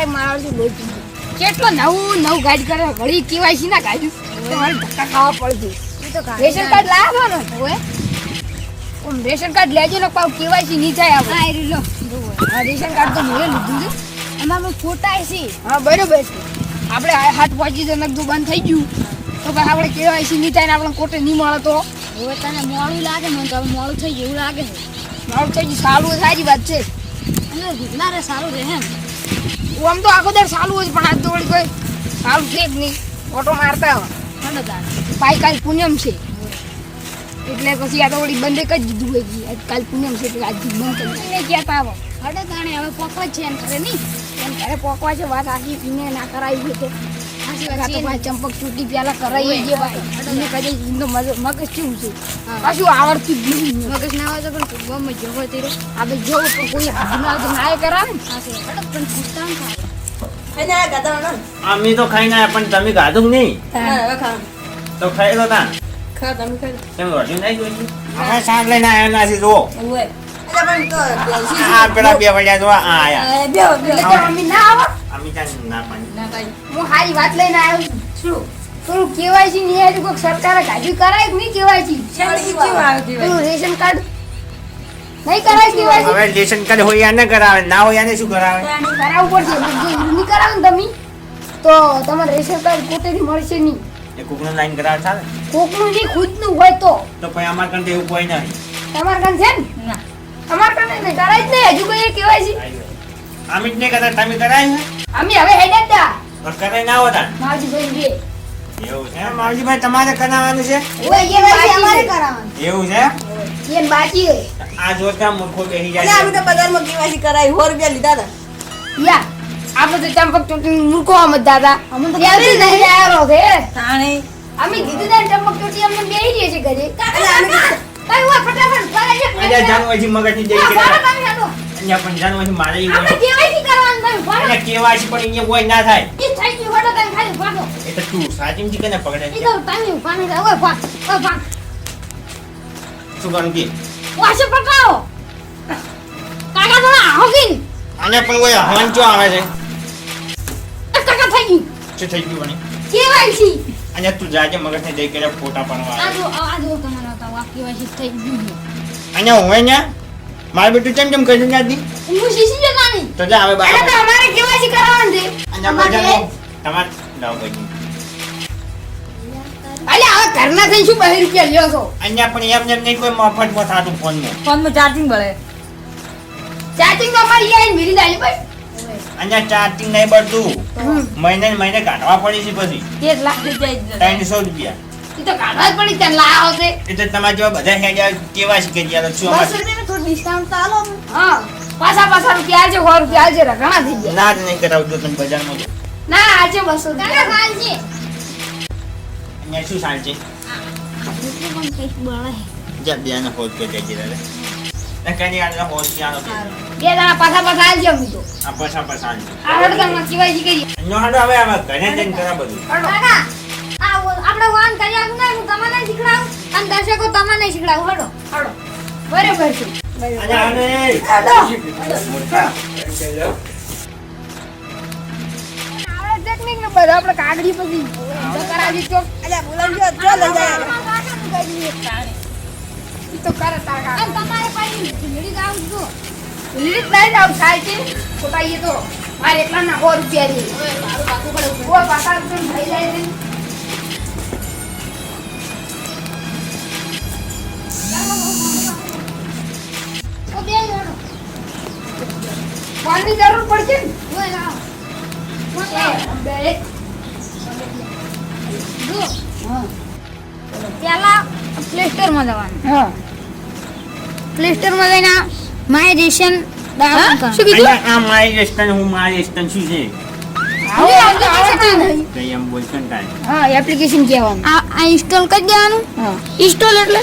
કરે મારાથી બોલતી કેટલો નવું નવું ગાઈડ કરે વળી કેવાયસી ના ગાડ્યું તમારે ધક્કા ખાવા પડશે. રેશન કાર્ડ લાવો ને ઓએ રેશન કાર્ડ લેજો ને પાછું કેવાયસી નહીં થાય આ આપણે ઈ લો. રેશન કાર્ડ તો મેં લીધું છે. એમાં ફોટા છે. હા બરોબર છે. આપણે આ હાથ પહોંચી તો નકદું બંધ થઈ ગયું. તો પછી આપણે કેવાયસી નહીં થાય ને આપણે કોટે નહીં મળે તો. હવે તને મોડું લાગે મને તો મોડું થઈ ગયું એવું લાગે છે. મારું થઈ ગયું સારું સારી વાત છે. અને ના રે સારું રહે એમ. હું આમ તો આખો દર સારું હોય પણ આજ તો વળી કોઈ સારું છે જ નહીં. ઓટો મારતા હોય. ભાઈ કાલ પૂનમ છે. એટલે પછી આ તો વળી બંધ જ દીધું હોય કે આજ કાલ પૂનમ છે એટલે આજથી બંધ કરી. એને ક્યાં આવો. હડે તાણે હવે પોકવા છે એમ કરે નહીં. એમ ઘરે પોકવા છે વાત આખી પીને ના કરાવી છે ચંપક ચૂંટી પેલા કરાવી છે ભાઈ. એને મગજ મગજ છે? હા. કશું આવડતું મગજ ના હોય તો પણ આપણે જો કોઈ તો ના કરાવે ને. પણ પૂછતા ન ને અમે તો તમે ગાધું નહીં? તો ખાઈ લો તા ખા તમે ખાઈ તમે રોટી નહીં અમે શાક લઈને આવ્યા નાસી જુઓ. આ પેલા બે વળ્યા જોવા આ આયા તો મમ્મી ના આવો અમે ત્યાં ના પાણી ના કાઈ હું હારી વાત લઈને આવ્યો છું થોડું કેવાયસી નહીં આવ્યું કોઈક સરકારે ગાડી કરાય કે નહીં કેવાયસી રેશન કાર્ડ નહીં કરાય કેવાયસી હવે રેશન કાર્ડ હોય યાને કરાવે ના હોય યાને શું કરાવે કરાવવું પડશે જો નહીં કરાવો ને તમે તો તમારે રેશન કાર્ડ કોટેથી મળશે નહીં એ કુકનું લાઈન કરાવે ચાલે કોકનું નહીં ખુદનું હોય તો તો પછી અમાર કંઈ તો એવું કોઈ નહીં તમારે કાન છે ને ના અમારે કાન નહીં કરાય જ નહીં હજુ કઈ કેવાયસી અમે જ નહીં કરતા તમે કરાય છે? અમે હવે હેડે જ તા. પણ કરાય ના હોતા. માવજી ભાઈ એવું છે માવજીભાઈ તમારે કરાવવાનું છે? ઓય એ બાકી અમારે કરાવવાનું. એવું છે એ બાકી છે. આ જોતા મૂર્ખો જાય અમે તો બજારમાં કેવાયસી કરાવી સો રૂપિયા લીધા હતા. યા આપણે તો ચંપક ચોટી મૂર્ખો આમ જ દાદા. અમે તો ત્યાંથી નહીં આવ્યો છે. તાણે અમે કીધું ને ચંપક ચોટી અમને બેહી રહી છે ઘરે. એટલે ફટાફટ જાનવાજી મગજની જઈ. અહીંયા પણ જાનવાજી મારે ઈ આપણે કેવાયસી કરવાનું તમે ફાડો અહીંયા કેવાય પણ અહીંયા કોઈ ના થાય. ઈ થઈ ગયું ફાડો તમે ખાલી ફાડો એ તો તું સાચી કે ને પકડે ઈ તો તમે પાણી દે ઓય શું કે? કાકા પણ હવન ચો આવે છે? કાકા થઈ ગયું. શું થઈ ગયું બની કેવાયસી અહીંયા તું જાજે મગજને જઈ કરે ફોટા પાડવા આ. જો આ જો તમારો હતા વાક્ય વાસી થઈ ગયું અને હોય ને મારે બેટું કેમ કેમ કરી નથી હું શીશી જવાની તો જા હવે અરે તો અમારે કેવાસી કરવાનું છે? અને અમારે તમાર લાવ બજી અલે હવે ઘરના થઈ શું બહી રૂપિયા લ્યો છો? અહીંયા પણ એમ જેમ નહીં કોઈ મફતમાં થતું ફોનમાં ફોનમાં ચાર્જિંગ બળે ચાર્જિંગ તો અમારી આઈ મેરી દાલી ભાઈ. અહીંયા ચાર્જિંગ નહીં પડતું. મહિને મહિને કાઢવા પડી છે પછી. કેટલા ત્રણસો રૂપિયા. ઈ તો કાઢવા જ પડી ત્યાં લાવો છે. એટલે તમારે જેવા બધા હેડ્યા કેવા છે કે યાર શું બસ અમારે એટલે થોડું ડિસ્કાઉન્ટ તો હા પાછા પાછા રૂપિયા આજે સો રૂપિયા આજે ઘણા થઈ ગયા. ના જ નહીં કરાવતો તમે બજારમાં ના આજે બસો અહીંયા શું સાલ છે? જઈ ને કઈ આ હોજ બે જણા પાછા પાછા આવજો અમે તો. આ પાછા પાછા આલજો. આ હડતામાં કેવાયસી કરીએ નો હાડો હવે હવે ઘરે જઈને કરા બધું. કાકા આ આપણે વાન કરી આવું ને હું તમને શીખડાવું અને દર્શકો તમને શીખડાવું. હડો હડો. બરોબર છે. અને આને મોટા. આપણે ટેકનિક ને બધું આપણે કાગડી પછી કરાવી ચોક અલ્યા બોલાવજો જો લઈ જાય. ઈ તો કરે તારા અને તમારે પાછી ભીંડી જો જાવ થાય છે. ખોટા તો મારે એટલા ના સો રૂપિયા છે. પાકું. ઓ પાછા થઈ જાય છે. ફોનની જરૂર પડશે ને? પેલા પ્લે સ્ટોરમાં જવાનું. હા. પ્લે સ્ટોરમાં જઈને માય રેશન. શું કીધું? આ માય રેસ્ટન હું માય રેસ્ટન શું છે? એપ્લિકેશન કહેવાનું. આ ઇન્સ્ટોલ કરી દેવાનું. ઇન્સ્ટોલ એટલે?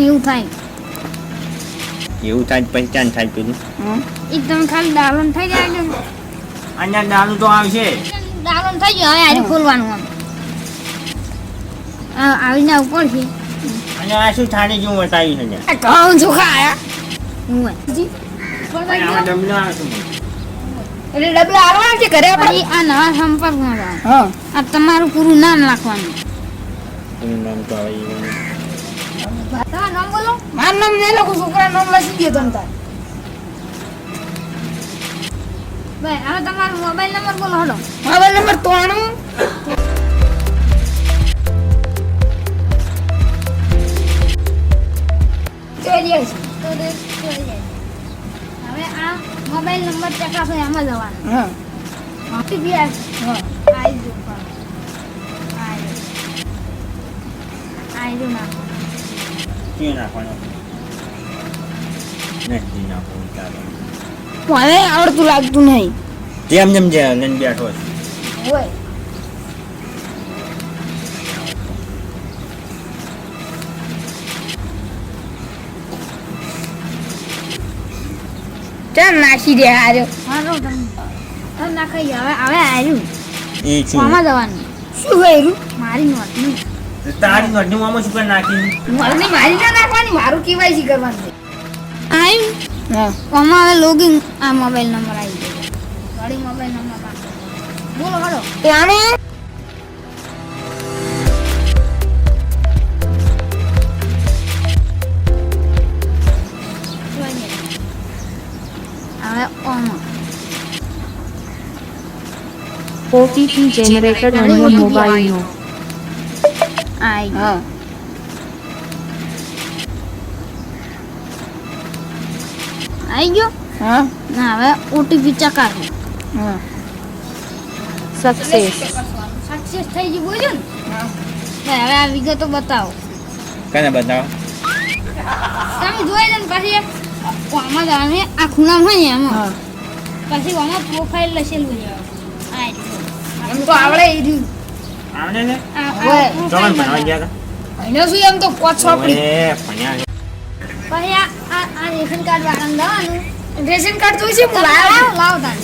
એવું થાય. એવું થાય પહેચાન થાય પેલું. ઈ ખાલી ડાઉનલોડ થઈ જાય અહીંયા દાનું તો આવશે. ડાઉનલોડ થઈ ગયો હવે આજે ખોલવાનું આમ. આ આવીને ઉપર છે? અને આ શું થાળી જેવું બતાવ્યું છે કહું છું ખાયા. એટલે ડબલા આવવાના છે ઘરે આપણે? આ નવા સંપર્કમાં હા. આ તમારું પૂરું નામ લખવાનું. એનું નામ તો આવે મારું નામ નહીં લખું છોકરા નામ લખી ગયો તમે તાર. ભાઈ હવે તમારો મોબાઈલ નંબર બોલો મોબાઈલ નંબર ત્રાણું ચોર્યાસી. હવે આ મોબાઈલ નંબર ચકાસો એમાં જવાનું. હા. આવશે હા. આવી જો. આવી આવી જો નાખો. નાખવાનું? નથી ચાલો. મને આવડતું લાગતું નહીં. જેમ જેમ જે લઈને બેઠો હોય. ચાલ નાખી દે હાર્યો તમે હવે નાખાઈ હવે હવે આવ્યું એ શું? મામા જવાનું. શું કર્યું મારી નોટનું. તારી નોટનું મામા શું કરી નાખી? મારી મારી ના નાખવાની મારું કેવાયસી કરવાનું હા આમાં હવે લોગિન આ મોબાઈલ નંબર આવી ગયો. વાળી મોબાઈલ નંબર પાસે બોલો હાલો. ત્રાણું ઓટીપી જનરેટર હવે મોબાઈલ નો. ગયું. હા. આવી ગયો. હા. ના હવે ઓટીપી ચકાસો હા. સક્સેસ સક્સેસ થઈ ગયું બોલ્યો ને? હવે આ વિગતો બતાવો. કને બતાવો? તમે જોઈ લે ને પછી આમાં જાણે આ ખૂણા હોય ને એમાં. પછી આમાં પ્રોફાઇલ લખેલું છે એમ. તો આવડે એ રહ્યું. આવડે ને આ- ચોમન ભણવા ગયા હતા. એને શું એમ તો કોચ હતા પછી આ આ આ રેશન કાર્ડ વાળાને દવાનું રેશન કાર્ડ જોઈશે હું લાવ્યો લાવ લાવ તાન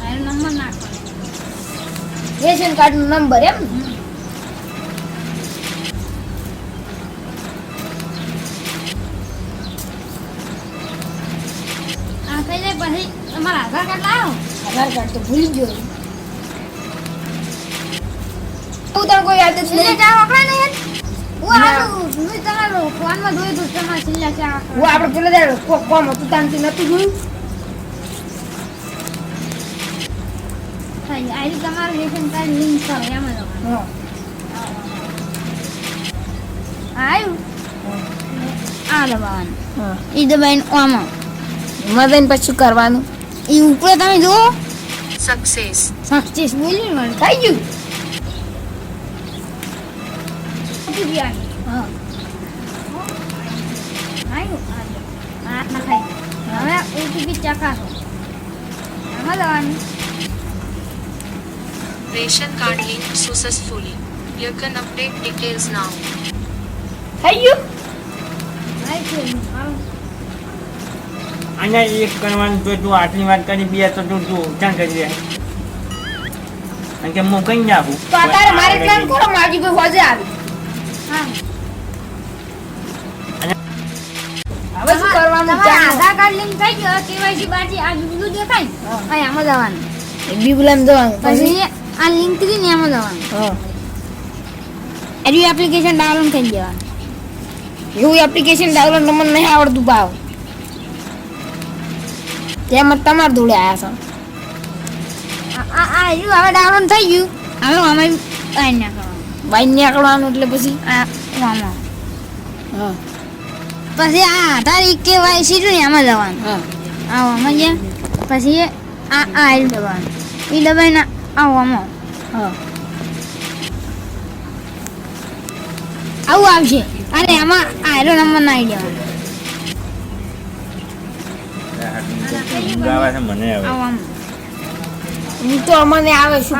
મારો નંબર નાખવાનો રેશન કાર્ડ નો નંબર એમ આ થઈ જાય પછી તમારા આધાર કાર્ડ લાવો આધાર કાર્ડ તો ભૂલી ગયો હું. તને કોઈ યાદ જ નહીં ચાર આંકડા નહીં હું ના. આલું હું તમારો ફોનમાં જોયું તો તમારા છેલ્લા ચાર હું આપણે પેલા દાડે કો- કોમ હતું તાનથી નતું જોયું થઈ આ રીતે તમારું રેશન કાર્ડ લિંક કરો એમાં આવ્યું આ દબાવવાનું એ દબાઈને આમાં મદન પછી કરવાનું? એ ઉપર તમે જુઓ. success. Success boleh mana kayu. You. Ah, oh, Ration card link successfully. You can update details now. Kayu. Kayu. Kayu. અહીંયા એક કરવાનું તો તું આટલી વાત કરી બે તો તું તું ઉઠાણ કરી દે. કારણ કે હું કઈ નાખું તો અત્યારે મારે પ્લાન કરો માજી ભાઈ હોજે આવી. હા. હવે શું કરવાનું આધાર કાર્ડ લિંક થઈ ગયો કેવાયસી બાજી આ દેખાય અહીં આમાં જવાનું. એક જવાનું. પછી આ લિંકથી ને આમાં જવાનું. હા. એની એપ્લિકેશન ડાઉનલોડ કરી દેવાનું. એવું એપ્લિકેશન ડાઉનલોડ નંબર નહીં આવડતું ભાવ. તેમાં તમારે જોડે આવ્યા છો. આ- આ રહ્યું હવે ડાઉન થઈ ગયું. હવે આમાં કાંઈ ના કરવાનું બાઈ નીકળવાનું એટલે પછી? આમાં હા. પછી આ આધાર એક વાય સીધું ને આમાં જવાનું. હા. આવો આમાં ગયા. પછી આ આ દબાવવાનું એ દબાઈને આવું આમાં હા. આવું આવશે. અને એમાં આયરો નંબર નાખી દેવાનો. આવે છે મને હું તો અમને આવે શું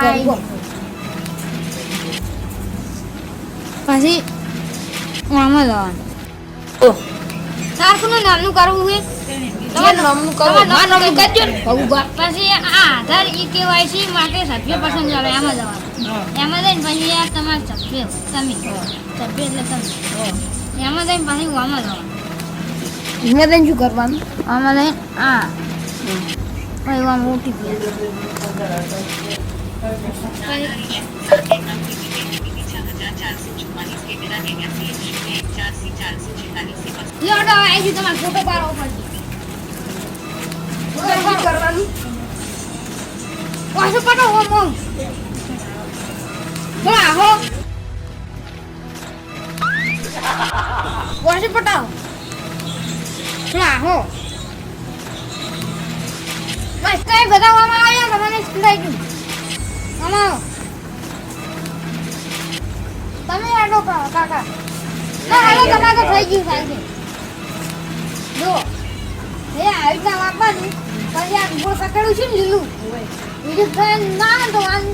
પછી આમાં જવાનું કરવું છે. પછી આધાર ઈ કેવાયસી માટે સભ્ય પસંદ કરો એમાં જવાનું એમાં જઈને પછી તમારા સભ્ય તમે સભ્ય એટલે તમે એમાં જઈને પછી આમાં જવાનું એમાં તને શું કરવાનું? આમાં જઈને આ અહીંથી તમારે ફોટો પાડવો પડશે કરવાનું? પાછું પટો ઓમ હો. પાછું પટાવો. બોલા હો. બસ કઈ બતાવવામાં આવ્યા? તમને સ્કૂલાઈ ગયું? આમાં તમે આટલો કાકા. ના હાલો તમારે તો થઈ ગયું સાહેબ. જો એ આવી રીતના વાપરવાનું પછી આ ગોળ સકડું છે ને લીલું? બીજું ફેન ના તો આમ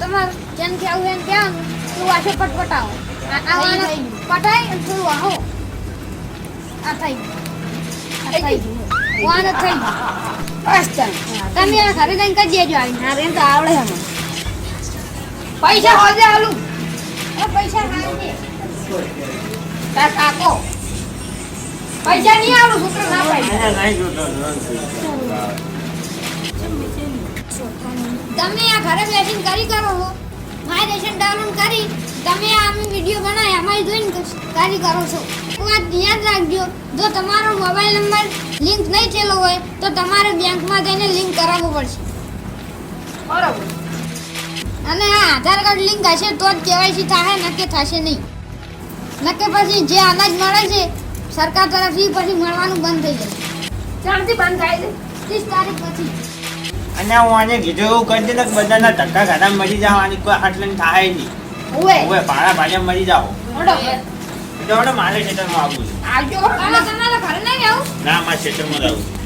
તમારે કે આવું એમ કહેવાનું તું વાંચો પટપટાવો. પટાય અને થોડું આવો. આ થઈ ગયું. વાન થઈ બસ તમે આ ઘરે જઈને કરી દેજો આવીને ના રેન તો આવડે હમ પૈસા હોજે આલુ એ પૈસા દે તાર કાકો પૈસા નહીં આવડું છોકરો ના જોતો તમે આ ઘરે બેસીને કરી કરો. છો માય રેશન ડાઉનલોડ કરી. તમે આ વીડિયો બનાવી, અમારી જોઈને કરી કરો છો. વાત યાદ રાખજો. જો તમારો મોબાઈલ નંબર લિંક નહીં થયેલો હોય તો તમારે બેંકમાં જઈને લિંક કરાવવું પડશે. બરોબર. અને આ આધાર કાર્ડ લિંક હશે તો જ કેવાયસી થશે નક્કે થશે નહીં. નક્કે પછી જે અનાજ મળે છે સરકાર તરફથી પછી મળવાનું બંધ થઈ જશે ચાલથી બંધ થાય છે? ત્રીસ તારીખ પછી. અને હું આને કીધું એવું કરી દે બધાના ધક્કા ખાતા મરી જાવ આની કોઈ આટલે થાય નહીં. ઓવે હવે ભાડા ભાડા મરી જાઓ. હવે મારે ખેતરમાં આવવું છે. આવજો. અને તમારે ઘરે નહીં આવું? ના મારે ખેતરમાં જ આવું.